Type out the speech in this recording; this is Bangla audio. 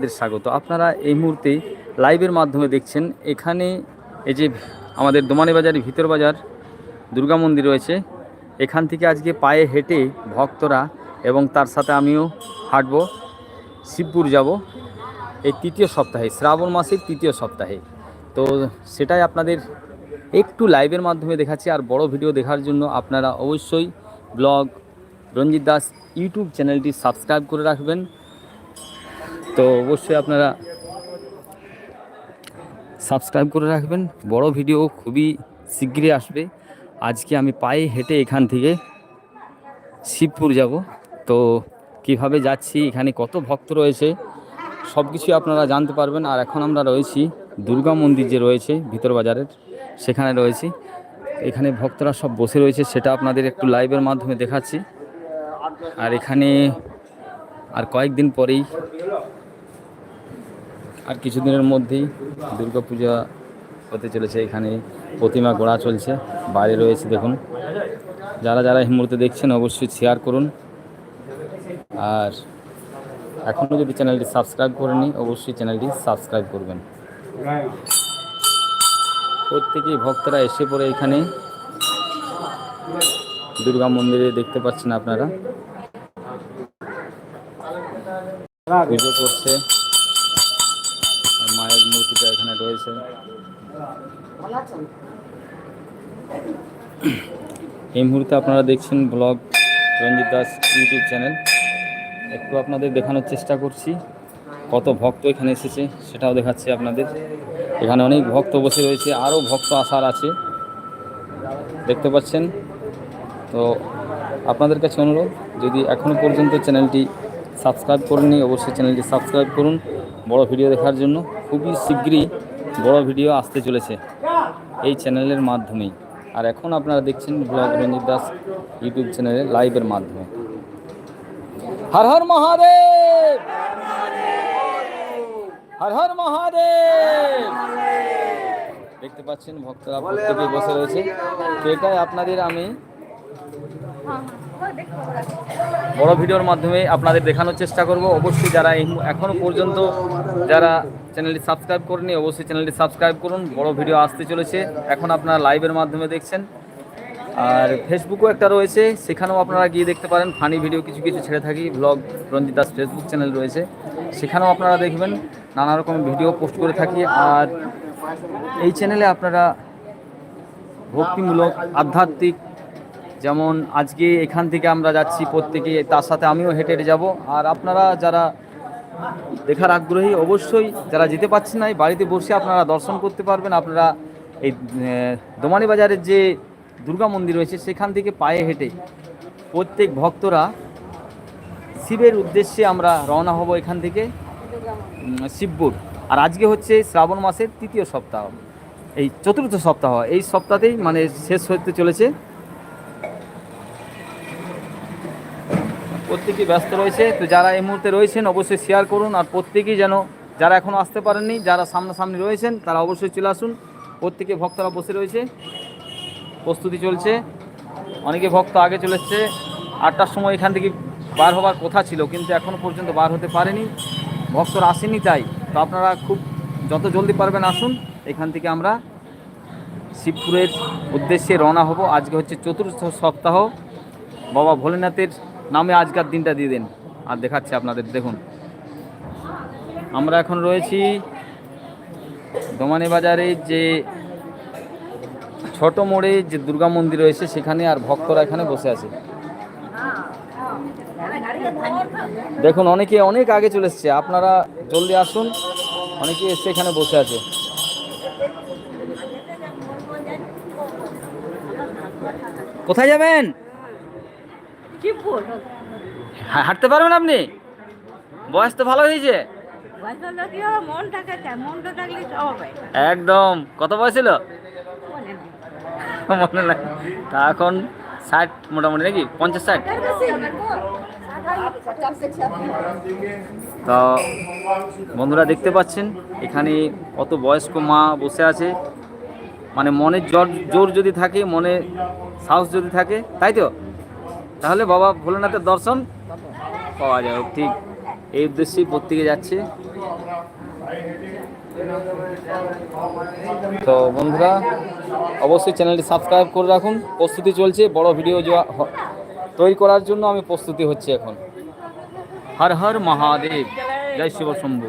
আপনাদের স্বাগত। আপনারা এই মুহূর্তে লাইভের মাধ্যমে দেখছেন, এখানে এই যে আমাদের দোমানি বাজারের ভিতর বাজার, দুর্গা মন্দির রয়েছে। এখান থেকে আজকে পায়ে হেঁটে ভক্তরা এবং তার সাথে আমিও হাঁটব, শিবপুর যাব এই তৃতীয় সপ্তাহে, শ্রাবণ মাসের তৃতীয় সপ্তাহে। তো সেটাই আপনাদের একটু লাইভের মাধ্যমে দেখাচ্ছি, আর বড় ভিডিও দেখার জন্য আপনারা অবশ্যই ব্লগ রঞ্জিত দাস ইউটিউব চ্যানেলটি সাবস্ক্রাইব করে রাখবেন। তো অবশ্যই আপনারা সাবস্ক্রাইব করে রাখবেন। বড় ভিডিও খুবই শীঘ্রই আসবে। আজকে আমি পায়ে হেঁটে এখান থেকে শিবপুর যাব। তো কীভাবে যাচ্ছি, এখানে কত ভক্ত রয়েছে সব কিছুই আপনারা জানতে পারবেন। আর এখন আমরা রয়েছি দুর্গা মন্দির যে রয়েছে, ভিতর বাজারের, সেখানে রয়েছি। এখানে ভক্তরা সব বসে রয়েছে, সেটা আপনাদের একটু লাইভের মাধ্যমে দেখাচ্ছি। আর এখানে আর কয়েকদিন পরেই আর কিছুদিনের মধ্যেই দুর্গা পূজা হতে চলেছে এখানে, প্রতিমা গোড়া চলছে, বাইরে রয়েছে দেখুন। যারা যারা এই মুহূর্তে দেখছেন অবশ্যই শেয়ার করুন। আর এখনও যদি চ্যানেলটি সাবস্ক্রাইব করেনি অবশ্যই চ্যানেলটি সাবস্ক্রাইব করবেন। প্রত্যেকেই ভক্তরা এসে পড়ে এখানে। দুর্গা মন্দিরে দেখতে পাচ্ছেন আপনারা। পুজো করছে। মায়ের এখানে রয়েছে। এই মুহূর্তে আপনারা দেখছেন blog Ranjit Das YouTube channel. একটু আপনাদের দেখানোর চেষ্টা করছি, কত ভক্ত এখানে এসেছে সেটাও দেখাচ্ছি আপনাদের। এখানে অনেক ভক্ত বসে রয়েছে, আরও ভক্ত আসার আছে। দেখতে পাচ্ছেন? তো আপনাদের কাছে অনুরোধ, যদি এখনও পর্যন্ত চ্যানেলটি সাবস্ক্রাইব করেননি, অবশ্যই চ্যানেলটি সাবস্ক্রাইব করুন বড় ভিডিও দেখার জন্য। খুবই শীঘ্রই বড় ভিডিও আসতে চলেছে এই চ্যানেলের মাধ্যমেই। আর এখন আপনারা দেখছেন ব্লগ রঞ্জিত দাস ইউটিউব চ্যানেলে লাইভের মাধ্যমে। হর হর মহাদেব! হর হর মহাদেব! দেখতে পাচ্ছেন ভক্তরা বসে রয়েছে। তো এটাই আপনাদের আমি। বড় ভিডিওর মাধ্যমে আপনাদের দেখানোর চেষ্টা করব। অবশ্যই যারা এই মু- এখনও পর্যন্ত যারা চ্যানেলটি সাবস্ক্রাইব করেনি অবশ্যই চ্যানেলটি সাবস্ক্রাইব করুন। বড় ভিডিও আসতে চলেছে। এখন আপনারা লাইভের মাধ্যমে দেখছেন। আর ফেসবুকও একটা রয়েছে। সেখানেও আপনারা গিয়ে দেখতে পারেন। ফানি ভিডিও কিছু কিছু ছেড়ে থাকি। Blog Ranjit Das Facebook channel রয়েছে। সেখানেও আপনারা দেখবেন নানা রকম ভিডিও পোস্ট করে থাকি। আর এই চ্যানেলে আপনারা ভক্তিমূলক, আধ্যাত্মিক যেমন আজকে এখান থেকে আমরা যাচ্ছি প্রত্যেকে, তার সাথে আমিও হেঁটে হেঁটে যাব। আর আপনারা যারা দেখার আগ্রহী, অবশ্যই যারা যেতে পারছেন না বাড়িতে বসে আপনারা দর্শন করতে পারবেন। আপনারা এই দোমানি বাজারের যে দুর্গা মন্দির রয়েছে, সেখান থেকে পায়ে হেঁটে প্রত্যেক ভক্তরা শিবের উদ্দেশ্যে আমরা রওনা হব এখান থেকে শিবপুর। আর আজকে হচ্ছে শ্রাবণ মাসের তৃতীয় সপ্তাহ। এই চতুর্থ সপ্তাহ। এই সপ্তাহতেই মানে শেষ হতে চলেছে। প্রত্যেকেই ব্যস্ত রয়েছে। তো যারা এই মুহূর্তে রয়েছেন, অবশ্যই শেয়ার করুন আর প্রত্যেকেই যেন যারা এখনও আসতে পারেননি, যারা সামনাসামনি রয়েছেন, তারা অবশ্যই চলে আসুন। প্রত্যেকে ভক্তরা বসে রয়েছে। প্রস্তুতি চলছে। অনেকে ভক্ত আগে চলে এসছে। আটটার সময় এখান থেকে বার হবার কথা ছিল, কিন্তু এখনও পর্যন্ত বার হতে পারেনি। ভক্তরা আসেনি তাই। তো আপনারা খুব যত জলদি পারবেন আসুন। এখান থেকে আমরা শিবপুরের উদ্দেশ্যে রওনা হব। আজকে হচ্ছে চতুর্থ সপ্তাহ। বাবা ভোলেনাথের নামে আজকের দিনটা দিয়ে দিন। আর দেখাচ্ছে আপনাদের, দেখুন। আমরা এখন রয়েছি দোমানি বাজারে যে ছোট মোড়ে যে দুর্গা মন্দির রয়েছে, সেখানে আর ভক্তরা এখানে বসে আছে। দেখুন, অনেকে অনেক আগে চলে এসছে। আপনারা জলদি আসুন, অনেকে এসে এখানে বসে আছে। কোথায় যাবেন? হাঁটতে পারবেন আপনি? বয়স তো ভালো হয়েছে। একদম। কত বয়স ছিল? মনে মনে নাই। তা এখন ষাট মোটামুটি নাকি? পঞ্চাশ ষাট? তো বন্ধুরা দেখতে পাচ্ছেন এখানে কত বয়স্ক মা বসে আছে। মানে মনের জোর জোর যদি থাকে মনে সাহস যদি থাকে তাই তো? তাহলে বাবা ভোলেনাথের দর্শন পাওয়া যাবে। ঠিক এই উদ্দেশ্যেই প্রত্যেকে যাচ্ছে। তো বন্ধুরা, অবশ্যই চ্যানেলটি সাবস্ক্রাইব করে রাখুন। প্রস্তুতি চলছে, বড় ভিডিও তৈরি করার জন্য আমি প্রস্তুতি হচ্ছে এখন। হর হর মহাদেব, জয় শিব শম্ভু।